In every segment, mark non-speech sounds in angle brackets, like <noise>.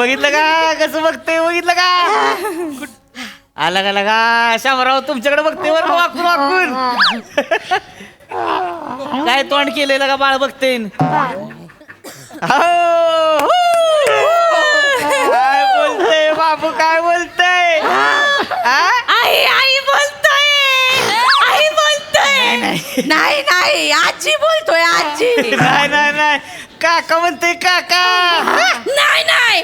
बघितलं का? कसं बघतोय बघितलं का? कुठ- आला का लगा? शामराव तुमच्याकडे बघते बरं का? वाकून वाकून. काय तोंड केलेलं का बाळ बघते काय बोलतय? बाबू काय बोलतय? आई आई बोलतोय. आई बोलतोय. नाही नाही. आजी बोलतोय आजी. नाही नाही नाही. काका म्हणते काका. नाही नाही.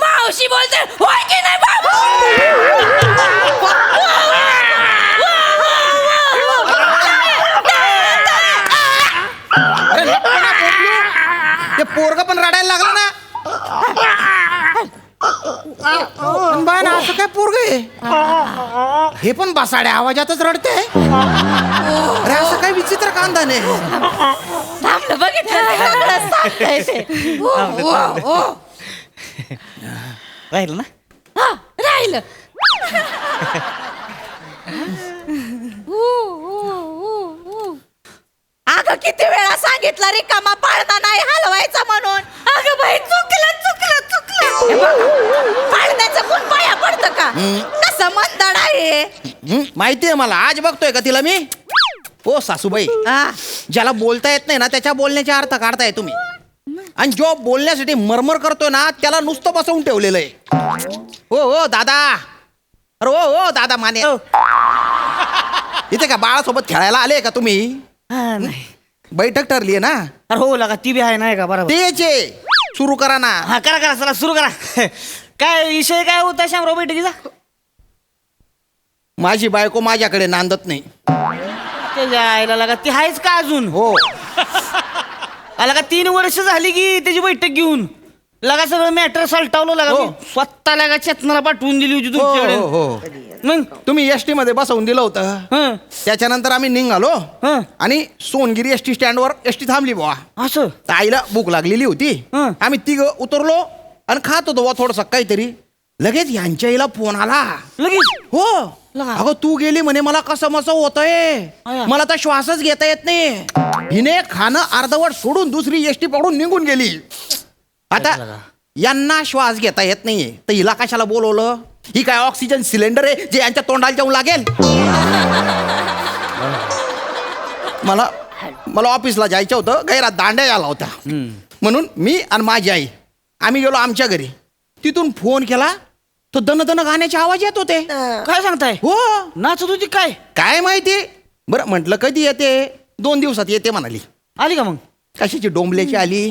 मावशी बोलतोय होय की नाही बाबू? ते पोरग पण रडायला लागलं ना. पण बा ना असं काय पोरग आहे? हे पण बसाड्या आवाजातच रडते. अरे असं काय विचित्र कांदा नाही थांबलं बघितलं. ते. राहील ना? हा, राहिलं. ऊ, ऊ, ऊ, ऊ. अगं किती वेळा सांगितलं रिकामा पाळणा नाही हलवायचा म्हणून. अगं बाई चुकलं चुकलं चुकलं. हे बघ, पाळण्याचं कोण पाया पडतं का? कसं मंदड आहे हं, माहितीये मला. आज बघतोय का तिला मी? हो सासूबाई. हा, ज्याला बोलता येत नाही ना त्याच्या बोलण्याचे अर्थ काढताय तुम्ही. आणि जो बोलण्यासाठी मरमर करतोय ना त्याला नुसतं बसवून ठेवलेलं आहे. हो हो दादा. अरे हो हो दादा माने. इथे का बाळासोबत खेळायला आले का तुम्ही? हा, नाही. बैठक ठरली आहे ना? अरे हो लगा ती बी आहे नाही का बरोबर. तेच आहे. सुरू करा ना. हा करा करा चला सुरू करा. काय विषय काय होता शामराव बैठकीचा? माझी बायको माझ्याकडे नांदत नाही. त्याच्या आईला लगा ती आहेच का अजून? हो. आला का तीन वर्ष झाली की त्याची बैठक घेऊन. लगा सगळं मॅटर सलटावलं लगा हो. मी स्वतः लगा चेतनाला पाठवून दिली होती हो तुमच्याकडे? हो हो. मग? तुम्ही एस टी मध्ये बसवून दिलं होतं. हं, त्याच्यानंतर आम्ही निघालो. हं. आणि सोनगिरी एस टी स्टँडवर एस टी थांबली बुवा. असं? तर आईला भूक लागलेली होती. हं. आम्ही तिघ उतरलो आणि खात होतो बुवा थोडस काहीतरी. लगेच यांच्या आईला फोन आला. लगेच? हो. अगं तू गेली म्हणे मला कसं मस होतंय. मला तर श्वासच घेता येत नाही. हिने खाणं अर्धवट सोडून दुसरी एसटी पकडून निघून गेली. आता यांना श्वास घेता येत नाहीये. तर हिला कशाला बोलवलं? ही काय ऑक्सिजन सिलेंडर आहे जे यांच्या तोंडाला जाऊन लागेल? मला मला ऑफिसला जायचं होतं गैरात दांड्या आला होता म्हणून मी आणि माझी आई आम्ही गेलो आमच्या घरी. तिथून फोन केला तो दन दन गाण्याचे आवाज येत होते. काय सांगताय? हो. नाचत होती काय? काय माहिती? बरं म्हटलं कधी येते? दोन दिवसात येते म्हणाली. आली का मग? कशाची डोंबल्याची आली?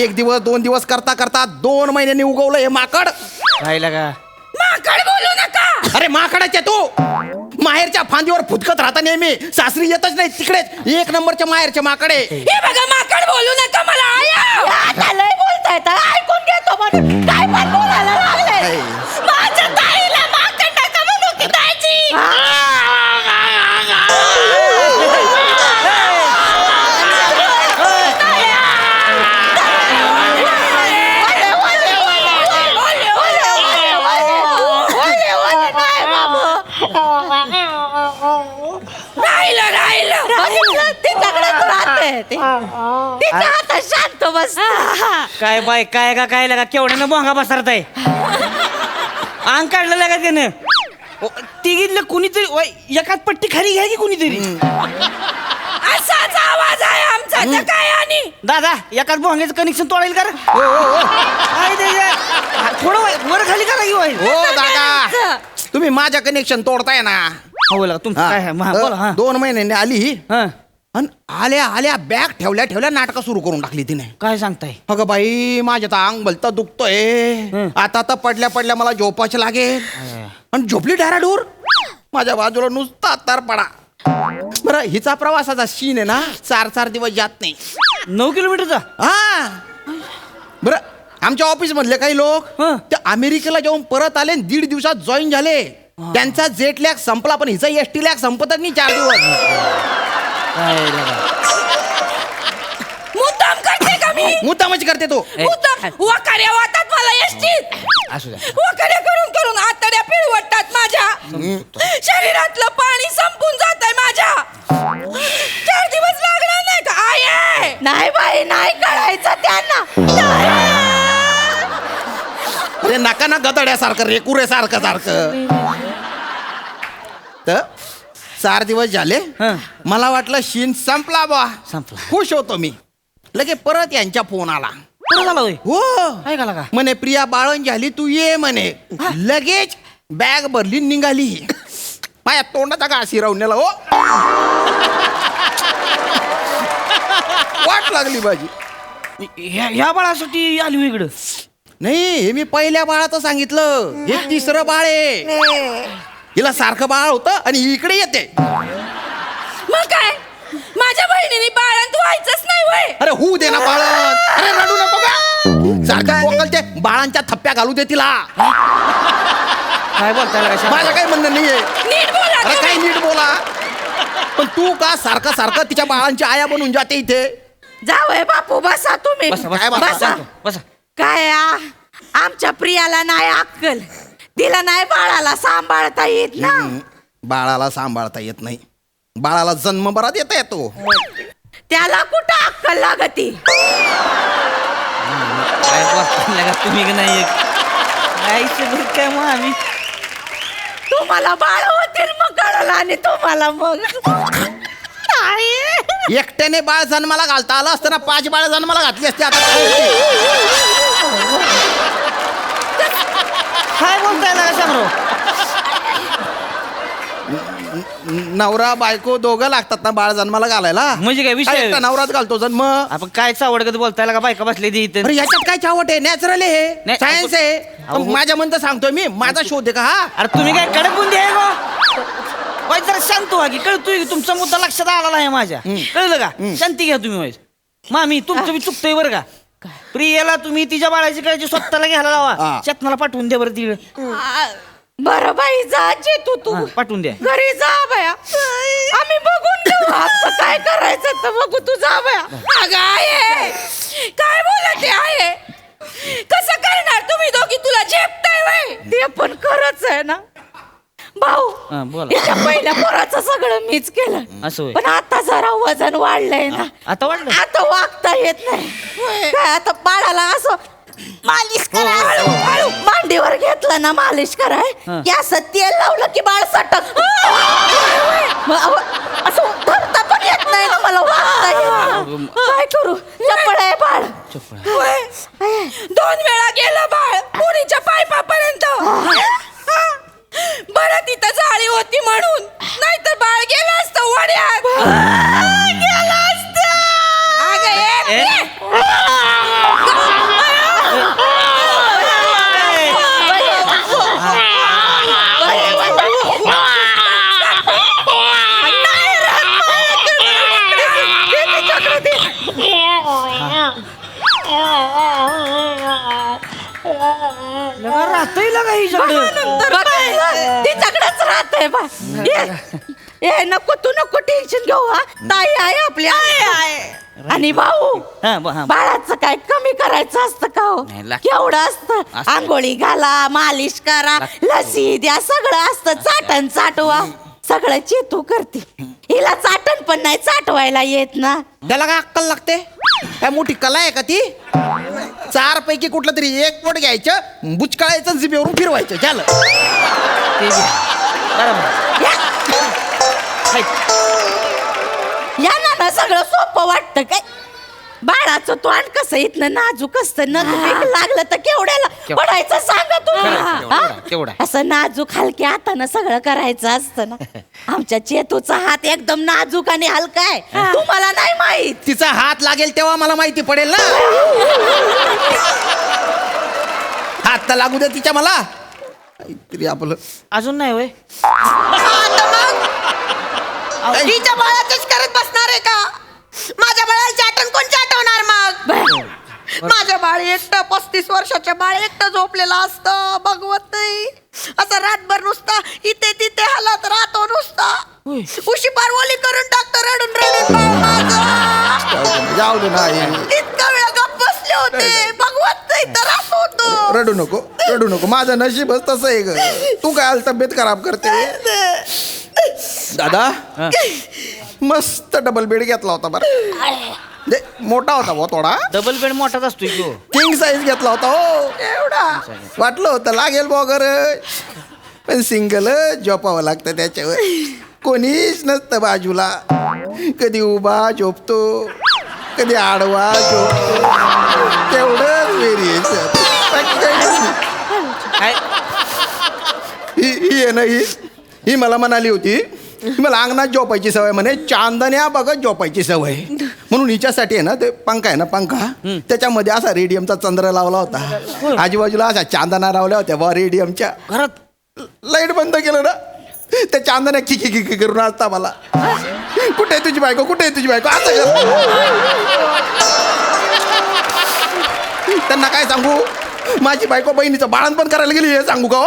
एक दिवस दोन दिवस करता करता दोन महिन्यांनी उगवलं हे माकड. राहिला का? माकड बोलू नका! अरे माकडाच्या तू! माहेरच्या फांदीवर फुटकत राहता नेहमी. सासरी येतच नाही तिकडेच. एक नंबरच्या माहेरच्या माकडे. हे. बघा माकड बोलू नका मला आया! लय बोलताय तर ऐकून घेतो म्हणून काय पण बोलायला लागले माझ्या ताईला माकड नका म्हणू की ताईची राहिलं राहिलं तिच्याकडेच राहते ती. तिच्या हातात शांत बस काय बाय काय का काय लगा केवढ्यानं भोंगा बसरत आहे अंग काढलं लगा त्यानं? ओ, तिघीतलं कुणीतरी ओय, एकात पट्टी खाली घ्या की कुणीतरी? असाच आवाज आहे आमचा तर काय आणि? दादा एकाच भोंग्याचं कनेक्शन तोडायला करा. काय हा, थोडं वर- वर खाली करा की होय हो दादा. तुम्ही माझ्या कनेक्शन तोडताय ना. हो लगा तुमचं काय आहे? महा- बोला हा. दोन महिन्यांनी आली हा. आणि आल्या आल्या बॅग ठेवल्या ठेवल्या नाटकं सुरू करून टाकली तिने. काय सांगताय? अगं बाई माझ्या तर अंग भलतं दुखतोय. आता तर पडल्या पडल्या मला झोपायचं लागेल. आणि झोपली डॅराडूर माझ्या बाजूला नुसता तर पडा बरं हिचा प्रवासाचा सीन आहे ना चार चार दिवस जात नाही. नऊ किलोमीटरचा हा. बरं आमच्या ऑफिस मधले काही लोक. ते अमेरिकेला जाऊन परत आले आणि दीड दिवसात जॉईन झाले. त्यांचा जेट लॅग संपला पण हिचा एस टी लॅग संपतच नाही चार दिवस. मुद्दाम करते का मी? मुद्दामच करते तो? ए. मुद्दाम. वकाऱ्या वाटतात मला एसटीत असू द्या. वकाऱ्या करून करून आतड्या पिळवटतात माझ्या. शरीरातलं पाणी संपून जात आहे माझ्या. चार दिवस लागणार नाही का? आये नाही बाई नाही कळायचं त्यांना. ते नका ना गदड्यासारखं रेकुरेसारखं सारखं. तर? चार दिवस झाले. हं. मला वाटलं शीन संपला बा संपला. खुश होतो मी. लगे परत यांच्या फोन आला. झालं होय? हो. काय का म्हणे प्रिया बाळण झाली तू ये म्हणे. लगेच बॅग भरली निघाली माझ्या तोंडाचा घास राहून हो. वाट लागली माझी. ह्या ह्या बाळासाठी आली होय इकडं? नाही हे मी पहिल्या बाळाचं सांगितलं. हे तिसरं बाळ आहे. हिला सारखं बाळ होतं आणि इकडे येते. मग काय? माझ्या बहिणीने बाळंत व्हायचंच नाही वय. अरे होऊ दे ना बाळ. अरे रडू नको का? सारखं बाळांच्या थप्प्या घालू दे तिला. काय बोलताय? माझं काही म्हणणं नाहीये. नीट बोला अरे तुम्ही. काही नीट बोला. पण तू का सारखं सारखं तिच्या बाळांची आया बनून जाते इथे? जावय बापू बसा तुम्ही. बसा बसा काय बसा बसा? सांगतो, बसा. काय आ? आमच्या प्रियाला नाही अक्कल. तिला नाही बाळाला सांभाळता येत ना. हम्म, बाळाला सांभाळता येत नाही. बाळाला जन्म बरा देता येतो. त्याला कुठं अक्कल लागती? काय बोलताय लागा तुम्ही का नाही? आईचं काय मग आम्ही? तुम्हाला बाळ होतील मग कळलं आणि तुम्हाला मग. आई. एकट्याने बाळ जन्माला घालता आलं असतं ना पाच बाळ जन्माला घातली असते आता काय होते? शामराव नवरा बायको दोघं लागतात ना बाळ जन्माला घालायला? म्हणजे काय विषय? काय एकटा नवराच घालतो जन्म. आपण काय चावडगत बोलताय लागा बायका बसले इथं? याच्यात काय चावट आहे? नॅचरल आहे हे. नाही, सायन्स आहे. अहो, हो. माझ्या म्हणतं सांगतोय मी माझा शोध आहे का हा? अरे तुम्ही काय कडक बुंदी आहे गो? वाईट जरा शांत व्हा की. कळतोय की तुमचा मुद्दा लक्षात आला नाही माझ्या. कळलं का? शांती घ्या तुम्ही मामी तुमचं मी चुकतोय बरं का? प्रियाला तुम्ही तिच्या बाळाची काळजी स्वतःला घ्यायला लावा. हा. चेतनाला पाठवून द्या बरं तिकडे. बरं बाई जा तू तू. हा, पाठवून द्या घरी जा बया. आम्ही बघून घेऊ. आमचं काय करायचं तर बघू. तू जा बया. अगं आहे. काय बोलते आहे? कसं करणार तुम्ही दोघी? तुला झेपताय वय. ते पण खरंच आहे ना? भाऊ हा, बोला. याच्या पहिल्या पोराचं सगळं मीच केलं असं होय. पण आता जरा वजन वाढलंय ना आता वाटलं आता वागता येत नाही काय आता बाळाला असं मालिश करा हळू हळू मांडीवर घेतलं ना मालिश कराय हा. की असं तेल लावलं की बाळ सटक मग अहो, असं धरता पण येत नाही ना मला वागता येत नाही. काय करू चपळ आहे बाळ चपळ. दोन वेळा गेलं बाळ पुरीच्या पायपापर्यंत बरं तिथं जाळी होती म्हणून नाहीतर बाळ गेलं असतं वड्यात गेलं असतं अगं ये, ए? ये. लगा राहतोय लगा तिच्याकडेच राहतंय बा. ये. ये, नको तू नको टेन्शन घेऊ हा. ताई आहे आपली. आणि भाऊ. हा, ब- हा. बाळाचं काय कमी करायचं असतं का हो? नाही, केवढं असतं? असतं. आंघोळी घाला मालिश करा लसी द्या सगळं असतं. चाटण चाटवा सगळं चेतू करते. हिला चाटण पण नाही चाटवायला येत ना. त्याला काय अक्कल लागते? काय मोठी कला आहे का ती? चार पैकी कुठलं तरी एक पोट घ्यायचं बुचकाळायचं आणि जिभेवरून फिरवायचं. झालं. ते बी. बरोबर या. हाय. या ना ना सगळं सोपं वाटतं काय? बाळाचं तोंड कसं इथनं नाजूक असतं? नग लागलं तर केवढ्याला केव- पडायचं सांगा तुम्ही. केवढं, केवढं, हा? केवढं. असं नाजूक हलक्या हातानं सगळं करायचं असतं ना. <laughs> आमच्या चेतूचा हात एकदम नाजूक आणि हलका आहे. तुम्हाला नाही माहीत. तिचा हात लागेल तेव्हा मला माहिती पडेल ना. <laughs> हात तर लागू दे तिच्या मला. काहीतरी आपलं. अजून नाही होय. तिच्या बाळाचंच करत बसणार आहे का? माझ्या बाळाची आठवण कोण चाटवणार मग? माझं बाळ एकटं पस्तीस वर्षाच्या बाळ एकटं झोपलेलं असतं बघवत नाही. असं रातभर नुसता इथे तिथे हालत राहतो नुसता. उशी पार ओली करून टाकतो रडून रडून. जाऊ दे. इतका वेळ गप्प बसले होते. बघवत नाही त्रास होतो. रडू नको रडू नको. माझं नशीबच तसं आहे ग. तू काय आलं तब्येत खराब करते? दादा. मस्त डबल बेड घेतला होता बरं. दे मोठा होता भाऊ थोडा. डबल बेड मोठाच असतो हो. किंग साईज घेतला होता हो. एवढा. वाटलं होतं लागेल बॉगर पण सिंगल झोपावं लागतं त्याच्यावर. कोणीच नसतं बाजूला. कधी उभा झोपतो कधी आडवा झोपतो. तेवढंच व्हेरिएशन काय? ही ही आहे ना ही ही मला म्हणाली होती. मला अंगणात झोपायची सवय म्हणे चांदण्या बघत झोपायची सवय. म्हणून हिच्यासाठी आहे ना ते पंखा आहे ना पंखा. त्याच्यामध्ये असा रेडियमचा चंद्र लावला होता. आजूबाजूला असा चांदणा लावल्या होत्या बा रेडियमच्या. घरात. लाइट बंद केलं ना. त्या चांदण्या खिकी खिकी करून असता मला. कुठे आहे तुझी बायको? कुठे आहे तुझी बायको? असं त्यांना काय सांगू? माझी बायको बहिणीचं बाळणपण करायला गेली हे सांगू का हो?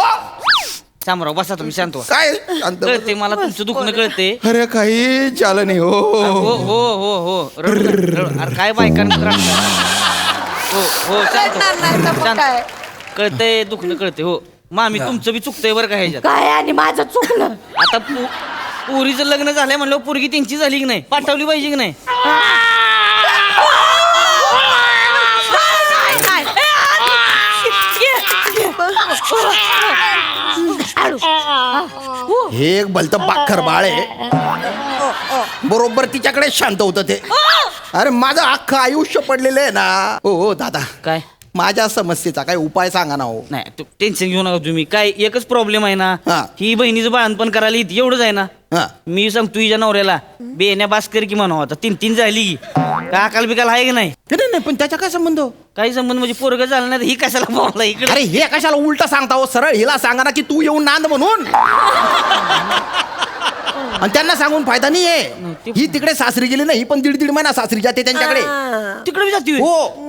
शामराव बसा तुम्ही शांत व्हा. काय शांत बस. कळते मला तुमचं दुखणं कळते अरे काही झालं नाही हो हो हो हो हो रडू नका, रडू. अरे काय बायकांना त्रास हो हो शांत रडणार नाही तर मग शांत. काय? कळतंय दुखणं कळते हो मामी तुमचं बी चुकतंय बरं का ह्याच्यात काय आणि माझं चुकलं आता पो- पोरीचं लग्न झालंय म्हणलं पोरगी त्यांची झाली की नाही पाठवली पाहिजे की नाही हे एक भलत बाखर बाळ आहे. बरोबर तिच्याकडे शांत होतं ते. अरे माझं अख्खं आयुष्य पडलेलं आहे ना. हो हो दादा. काय? माझ्या समस्येचा काय उपाय सांगा ना हो. नाही तू टेन्शन घेऊ नका तुम्ही. काय एकच प्रॉब्लेम आहे ना हा. ही बहिणीचं बाळणपण करायला येते एवढंच आहे ना. हा. मी सांगतो तुझ्या नवऱ्याला बेण्या बास्कर की म्हणावं आता. तीन तीन झाली. की काय अकाल बिकाल आहे की नाही? नाही नाही पण त्याचा काय संबंध? हो? काही संबंध म्हणजे पोरग झालं नाही तर ही कशाला बोलला इकडे? अरे हे कशाला उलट सांगता हो? सरळ हिला सांगा ना की तू येऊन नांद म्हणून. आणि त्यांना सांगून फायदा नाही आहे ही तिकडे सासरी गेली नाही ही पण दीड दीड महिना सासरी जाते त्यांच्याकडे. तिकडे जाती? हो.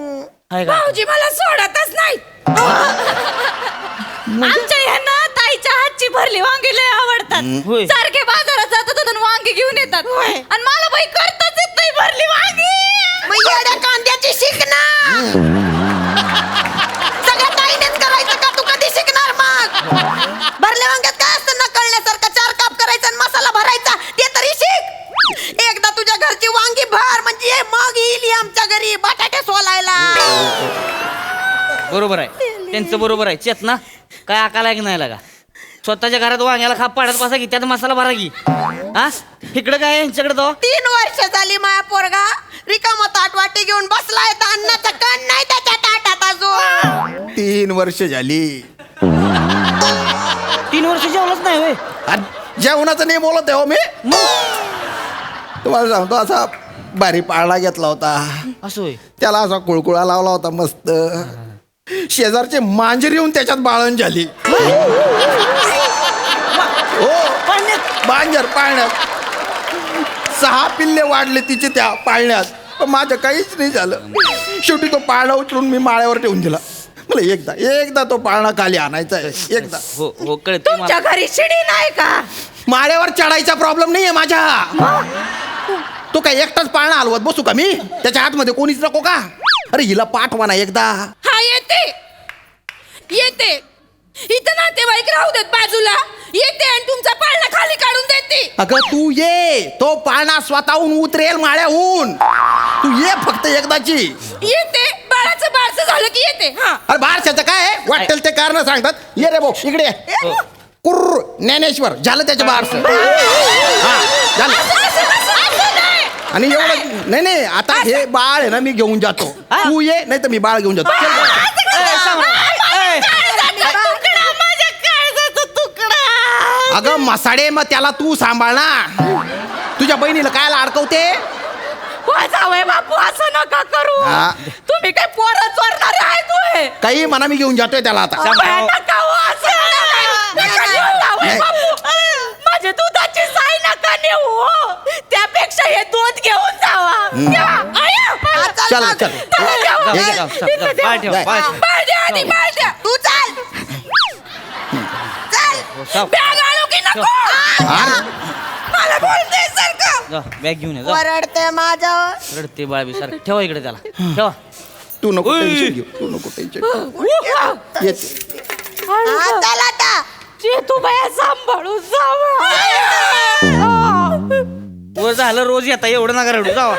आहे का? भाऊजी मला सोडतच नाही. <laughs> आमच्या ह्यांना ताईच्या हातची भरली वांगी लय आवडतात. होय. सारखे बाजारात जातात आणि वांगी घेऊन येतात. आणि मला बाई करताच येत नाही भरली वांगी. मग येड्या कांद्याची शिक ना सगळ्या ताईनेच करायचं का? तू कधी शिकणार मग? बरोबर आहे. त्यांचं बरोबर आहे. चेतना काय अकाल आहे की नाही लागा? स्वतःच्या घरात वांग्याला खाप पाडत बसा की त्यात मसाला भरा की. हा? इकडं काय आहे यांच्याकडे तो? तीन वर्ष झाली माया पोरगा. रिकामा ताट वाटी घेऊन बसलाय तर अन्नाचा कण नाही त्याच्या ताटात अजून. तीन वर्ष झाली. तीन वर्ष जेवलंच नाही होय. आणि जेवणाचं नाही बोलत आहे हो मी. तुम्हाला सांगतो असा बारी पाळणा घेतला होता. असं होय. त्याला असा कुळकुळा लावला होता मस्त. शेजारचे मांजर येऊन त्याच्यात बाळण झाली. हो. मांजर पाळण्यात. सहा पिल्ले वाढले तिचे त्या पाळण्यात. पण माझं काहीच नाही झालं. शेवटी तो पाळणा उचलून मी माळ्यावर ठेवून दिला. मला एकदा एकदा तो पाळणा खाली आणायचा आहे. एकदा. हो हो कळते तुमच्या घरी शिडी नाही का? माळ्यावर चढायचा प्रॉब्लेम नाहीये माझ्या. तो काय एकटाच पाळणा हलवत बसू का मी? त्याच्या आतमध्ये कोणीच नको का? अरे हिला पाठवा ना एकदा. हा येते? येते. इथं नातेवाईक राहू देत बाजूला. येते आणि तुमचा पाळणा खाली काढून देते. अगं तू ये. तो पाळणा स्वतःहून उतरेल माळ्याहून. तू ये फक्त एकदाची. येते. बाळाचं बारसं झालं की येते. हा. अरे बारशाचं काय आहे? वाटेल ते कारण सांगतात. ये रे भाऊ इकडे ये. कुर्र ज्ञानेश्वर झालं त्याचं बारस झालं असं- असं- असं- असं नाही. आणि एवढं नाही नाही आता हे बाळ आहे ना मी घेऊन जातो. तू ये नाही तर मी बाळ घेऊन जातो. चल अगं मसाडे मग त्याला तू सांभाळ ना तुझ्या बहिणीला कायला अडकवते? वाजावय बापू असं नका करू. हा. तुम्ही काय पोरं चोरणारे आहे तू काही म्हणा मी घेऊन जातोय त्याला आता. शामराव. नका हो, असं नका. नका घेऊन जावई नाही. बापू. माझ्या दुधाची साय नका नेऊ हो. त्यापेक्षा हे दूध घेऊन जावा घ्या. आया. चल चल चला, द्या. हे घे, जाऊ, जाऊ, इथं द्या. बाळ ठेव, बाळ ठेव. बाळ द्या आधी, तू चाल. चाल. जाऊ, बॅग आणू की नको? मला बोलते सारखं जाऊ, बॅग घेऊन ये. वरडते माझ्यावर. रडते बाळ बी सारखं. ठेवा इकडे त्याला. ठेवा. तू नको उई. टेन्शन घेऊ तू नको टेन्शन येते हा, चल आता. जे तू बाया सांभाळू जावा. वर झालं रोज येता. एवढं नका रडू जावा.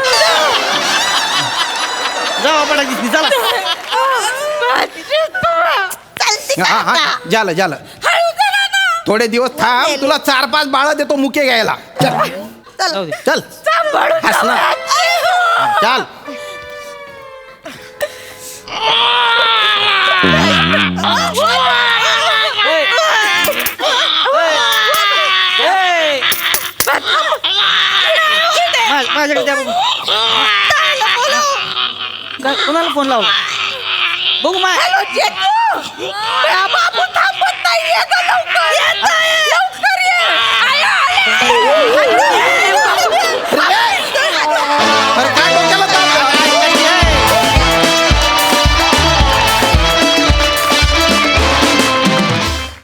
जावा पडा दिसली चला. चालते हा हा? झालं झालं. थोडे दिवस थांब तुला चार पाच बाळ देतो मुके घ्यायला. चल. जाऊ दे. चल. चाल! मा- माझ्याकडे द्या बघू. काय कोणाला फोन लावला? बघू मा हॅलो जेतू बाबू थांबत नाही येत लवकर. येत लवकर ये. आया. आया.